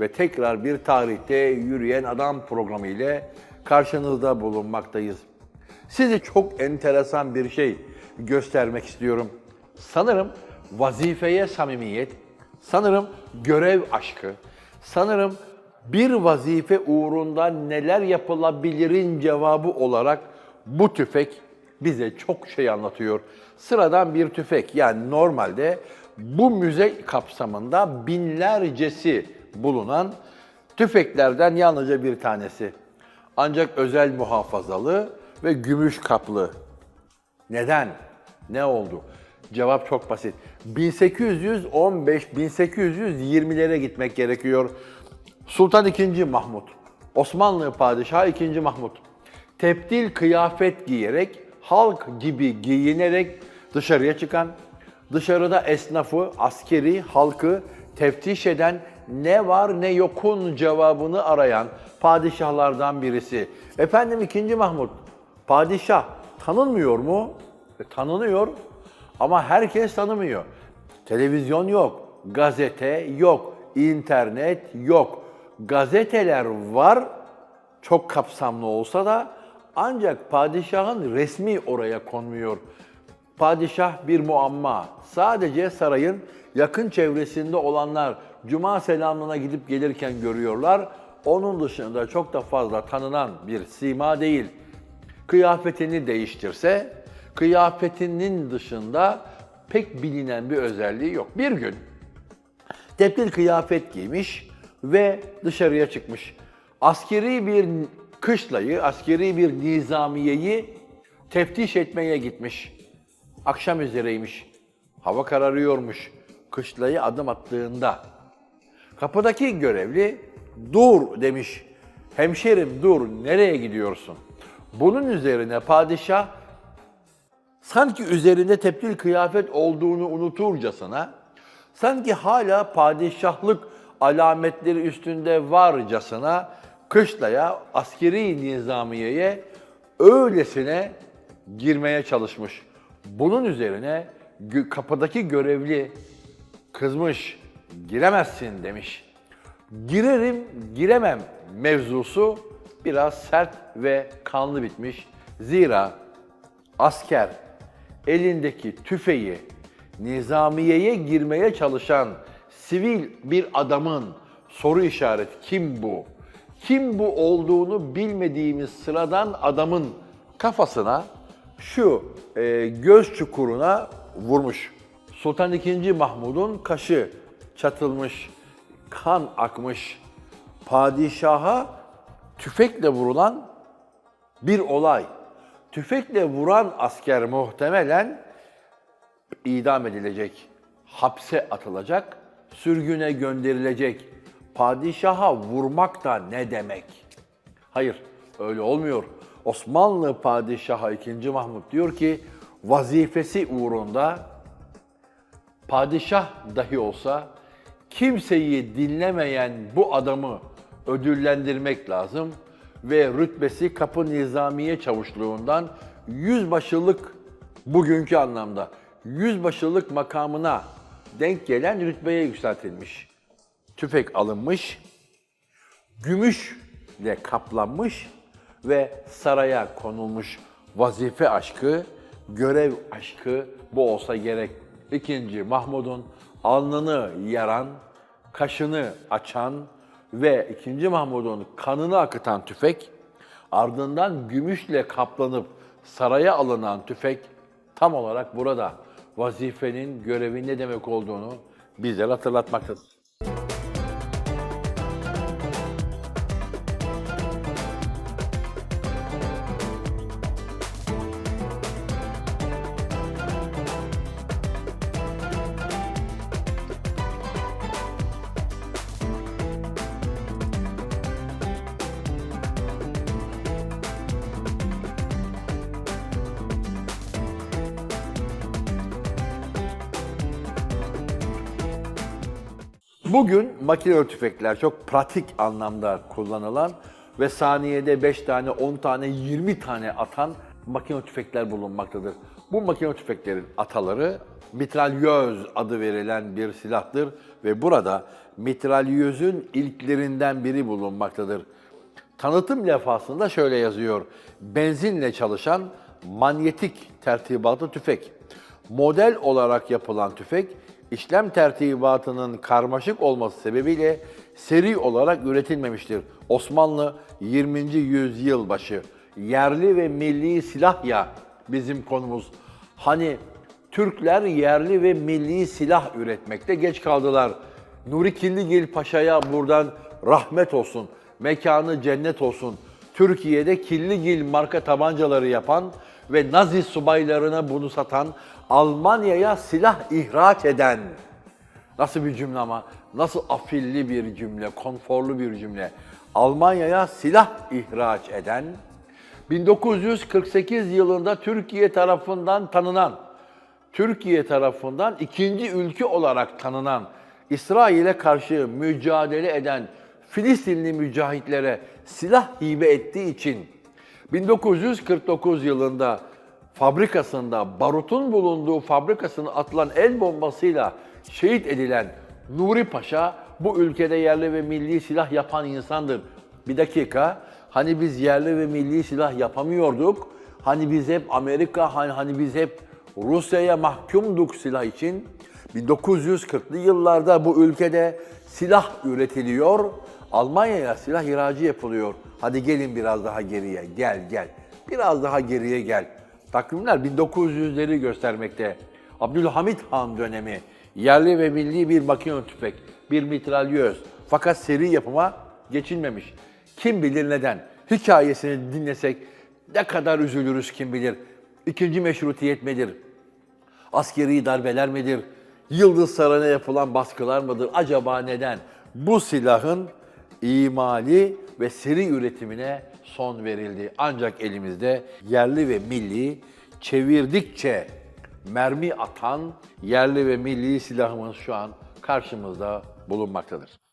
ve tekrar bir tarihte yürüyen adam programı ile karşınızda bulunmaktayız. Size çok enteresan bir şey göstermek istiyorum. Sanırım vazifeye samimiyet, sanırım görev aşkı, sanırım bir vazife uğrunda neler yapılabilirin cevabı olarak bu tüfek bize çok şey anlatıyor. Sıradan bir tüfek yani normalde bu müze kapsamında binlercesi bulunan tüfeklerden yalnızca bir tanesi. Ancak özel muhafazalı ve gümüş kaplı. Neden? Ne oldu? Cevap çok basit. 1815-1820'lere gitmek gerekiyor. Sultan II. Mahmut, Osmanlı Padişahı II. Mahmut, tebdil kıyafet giyerek, halk gibi giyinerek dışarıya çıkan, dışarıda esnafı, askeri, halkı teftiş eden ne var ne yokun cevabını arayan padişahlardan birisi. Efendim 2. Mahmut, padişah tanınmıyor mu? E, tanınıyor ama herkes tanımıyor. Televizyon yok, gazete yok, internet yok. Gazeteler var, çok kapsamlı olsa da ancak padişahın resmi oraya konmuyor. Padişah bir muamma. Sadece sarayın yakın çevresinde olanlar cuma selamına gidip gelirken görüyorlar. Onun dışında çok da fazla tanınan bir sima değil. Kıyafetini değiştirse, kıyafetinin dışında pek bilinen bir özelliği yok. Bir gün tebdil kıyafet giymiş ve dışarıya çıkmış. Askeri bir kışlayı, askeri bir nizamiyeyi teftiş etmeye gitmiş. Akşam üzereymiş. Hava kararıyormuş. Kışlayı adım attığında kapıdaki görevli dur demiş. Hemşerim dur nereye gidiyorsun? Bunun üzerine padişah sanki üzerinde tebdil kıyafet olduğunu unuturcasına, sanki hala padişahlık alametleri üstünde varcasına kışlaya, askeri nizamiyeye öylesine girmeye çalışmış. Bunun üzerine kapıdaki görevli kızmış, giremezsin demiş. Girerim, giremem mevzusu biraz sert ve kanlı bitmiş. Zira asker elindeki tüfeği nizamiyeye girmeye çalışan sivil bir adamın soru işareti kim bu? Kim bu olduğunu bilmediğimiz sıradan adamın kafasına şu e, göz çukuruna vurmuş. Sultan II. Mahmud'un kaşı çatılmış, kan akmış. Padişaha tüfekle vurulan bir olay. Tüfekle vuran asker muhtemelen idam edilecek, hapse atılacak, sürgüne gönderilecek. Padişaha vurmak da ne demek? Hayır, öyle olmuyor. Osmanlı Padişahı II. Mahmut diyor ki, vazifesi uğrunda padişah dahi olsa kimseyi dinlemeyen bu adamı ödüllendirmek lazım ve rütbesi kapı nizamiye çavuşluğundan yüzbaşılık bugünkü anlamda yüzbaşılık makamına denk gelen rütbeye yükseltilmiş. Tüfek alınmış, gümüşle kaplanmış ve saraya konulmuş vazife aşkı, görev aşkı bu olsa gerek. İkinci Mahmud'un alnını yaran, kaşını açan ve ikinci Mahmud'un kanını akıtan tüfek, ardından gümüşle kaplanıp saraya alınan tüfek tam olarak burada vazifenin, görevin ne demek olduğunu bizlere hatırlatmaktadır. Bugün makineli tüfekler çok pratik anlamda kullanılan ve saniyede 5 tane, 10 tane, 20 tane atan makine tüfekler bulunmaktadır. Bu makine tüfeklerin ataları mitralyöz adı verilen bir silahtır ve burada mitralyözün ilklerinden biri bulunmaktadır. Tanıtım levhasında şöyle yazıyor. Benzinle çalışan manyetik tertibatı tüfek. Model olarak yapılan tüfek, işlem tertibatının karmaşık olması sebebiyle seri olarak üretilmemiştir. Osmanlı 20. yüzyıl başı yerli ve milli silah ya bizim konumuz. Hani Türkler yerli ve milli silah üretmekte geç kaldılar. Nuri Killigil Paşa'ya buradan rahmet olsun, mekanı cennet olsun. Türkiye'de Killigil marka tabancaları yapan ve Nazi subaylarına bunu satan, Almanya'ya silah ihraç eden, nasıl bir cümle ama, nasıl afilli bir cümle, konforlu bir cümle. Almanya'ya silah ihraç eden, 1948 yılında Türkiye tarafından tanınan, Türkiye tarafından ikinci ülke olarak tanınan, İsrail'e karşı mücadele eden Filistinli mücahitlere silah hibe ettiği için 1949 yılında fabrikasında, barutun bulunduğu fabrikasına atılan el bombasıyla şehit edilen Nuri Paşa bu ülkede yerli ve milli silah yapan insandır. Bir dakika, hani biz yerli ve milli silah yapamıyorduk, hani biz hep Amerika, hani, hani biz hep Rusya'ya mahkumduk silah için. 1940'lı yıllarda bu ülkede silah üretiliyor, Almanya'ya silah ihracı yapılıyor. Hadi gelin biraz daha geriye, gel gel. Biraz daha geriye gel. Takvimler 1900'leri göstermekte. Abdülhamit Han dönemi, yerli ve milli bir makine tüfek, bir mitralyöz. Fakat seri yapıma geçilmemiş. Kim bilir neden? Hikayesini dinlesek ne kadar üzülürüz kim bilir. İkinci meşrutiyet midir? Askeri darbeler midir? Yıldız Sarayı'na yapılan baskılar mıdır? Acaba neden? Bu silahın imali ve seri üretimine son verildi. Ancak elimizde yerli ve milli çevirdikçe mermi atan yerli ve milli silahımız şu an karşımızda bulunmaktadır.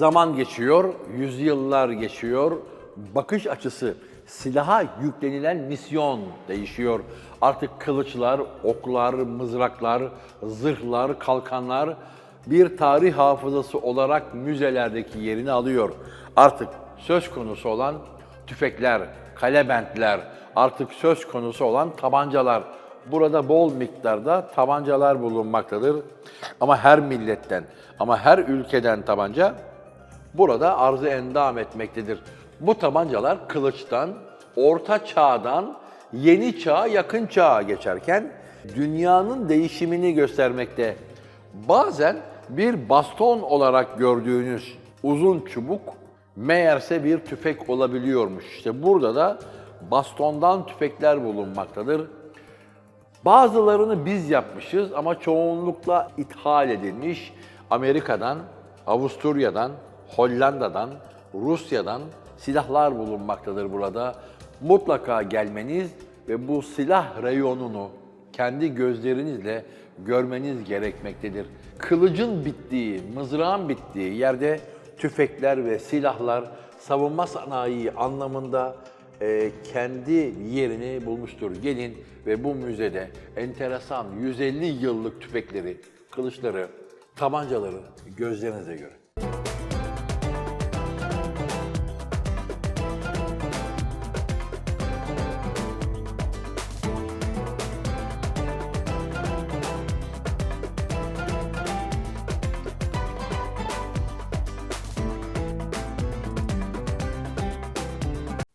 Zaman geçiyor, yüzyıllar geçiyor, bakış açısı, silaha yüklenilen misyon değişiyor. Artık kılıçlar, oklar, mızraklar, zırhlar, kalkanlar bir tarih hafızası olarak müzelerdeki yerini alıyor. Artık söz konusu olan tüfekler, kalebentler, artık söz konusu olan tabancalar. Burada bol miktarda tabancalar bulunmaktadır. Ama her milletten, ama her ülkeden tabanca burada arzı endam etmektedir. Bu tabancalar kılıçtan, orta çağdan yeni çağa, yakın çağa geçerken dünyanın değişimini göstermekte. Bazen bir baston olarak gördüğünüz uzun çubuk meğerse bir tüfek olabiliyormuş. İşte burada da bastondan tüfekler bulunmaktadır. Bazılarını biz yapmışız ama çoğunlukla ithal edilmiş. Amerika'dan, Avusturya'dan, Hollanda'dan, Rusya'dan silahlar bulunmaktadır burada. Mutlaka gelmeniz ve bu silah reyonunu kendi gözlerinizle görmeniz gerekmektedir. Kılıcın bittiği, mızrağın bittiği yerde tüfekler ve silahlar savunma sanayi anlamında e, kendi yerini bulmuştur. Gelin ve bu müzede enteresan 150 yıllık tüfekleri, kılıçları, tabancaları gözlerinize görün.